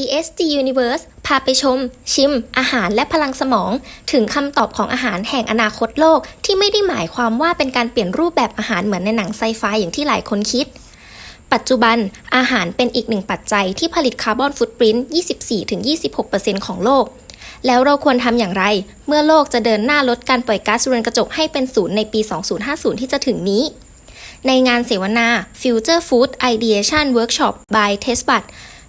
ESG Universe พาไปชม ชิม อาหารและพลังสมอง ถึงคำตอบของอาหารแห่งอนาคตโลก ที่ไม่ได้หมายความว่าเป็นการเปลี่ยนรูปแบบอาหารเหมือนในหนังไซไฟอย่างที่หลายคนคิด ปัจจุบันอาหารเป็นอีกหนึ่งปัจจัยที่ผลิตคาร์บอนฟุตปรินท์24-26%ของโลก แล้วเราควรทำอย่างไร เมื่อโลกจะเดินหน้าลดการปล่อยก๊าซเรือนกระจกให้เป็นศูนย์ในปี 2050 ที่จะถึงนี้ในงานเสวนา Future Food Ideation Workshop by t e s t b u d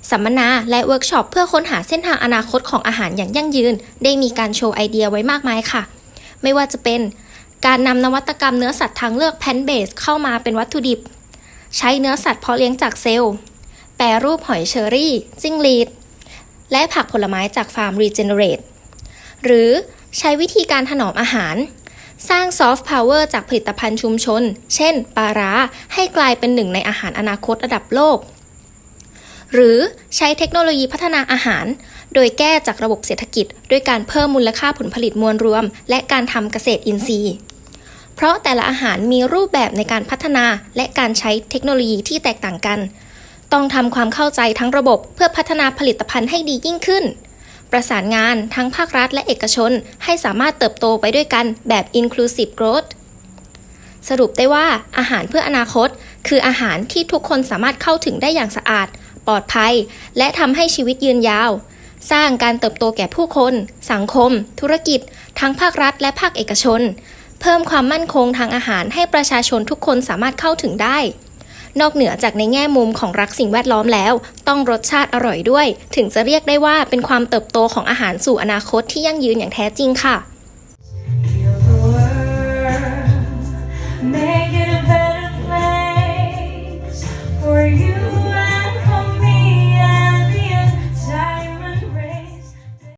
สัมมนาและเวิร์กช็อปเพื่อค้นหาเส้นทางอนาคตของอาหารอย่างยั่งยืน ได้มีการโชว์ไอเดียไว้มากมายค่ะ ไม่ว่าจะเป็นการนำนวัตกรรมเนื้อสัตว์ทางเลือกแพนเบสเข้ามาเป็นวัตถุดิบ ใช้เนื้อสัตว์เพาะเลี้ยงจากเซลล์ แปรรูปหอยเชอรี่ จิ้งหรีด และผักผลไม้จากฟาร์มรีเจเนเรตหรือใช้วิธีการถนอมอาหาร สร้างซอฟต์พาวเวอร์จากผลิตภัณฑ์ชุมชน เช่น ปลาร้าให้กลายเป็นหนึ่งในอาหารอนาคตระดับโลก หรือใช้เทคโนโลยีพัฒนาอาหาร โดยแก้จากระบบเศรษฐกิจ ด้วยการเพิ่มมูลค่าผลผลิตมวลรวม และการทำเกษตรอินทรีย์ เพราะแต่ละอาหารมีรูปแบบในการพัฒนาและการใช้เทคโนโลยีที่แตกต่างกัน ต้องทำความเข้าใจทั้งระบบเพื่อพัฒนาผลิตภัณฑ์ให้ดียิ่งขึ้น ประสานงานทั้งภาครัฐและเอกชน ให้สามารถเติบโตไปด้วยกันแบบ inclusive growth สรุปได้ว่าอาหารเพื่ออนาคต คืออาหารที่ทุกคนสามารถเข้าถึงได้อย่างสะอาด ปลอดภัย และทำให้ชีวิตยืนยาว สร้างการเติบโตแก่ผู้คน สังคม ธุรกิจ ทั้งภาครัฐและภาคเอกชน เพิ่มความมั่นคงทางอาหารให้ประชาชนทุกคนสามารถเข้าถึงได้ นอกเหนือจากในแง่มุมของรักสิ่งแวดล้อมแล้ว ต้องรสชาติอร่อยด้วย ถึงจะเรียกได้ว่าเป็นความเติบโตของอาหารสู่อนาคตที่ยั่งยืนอย่างแท้จริงค่ะ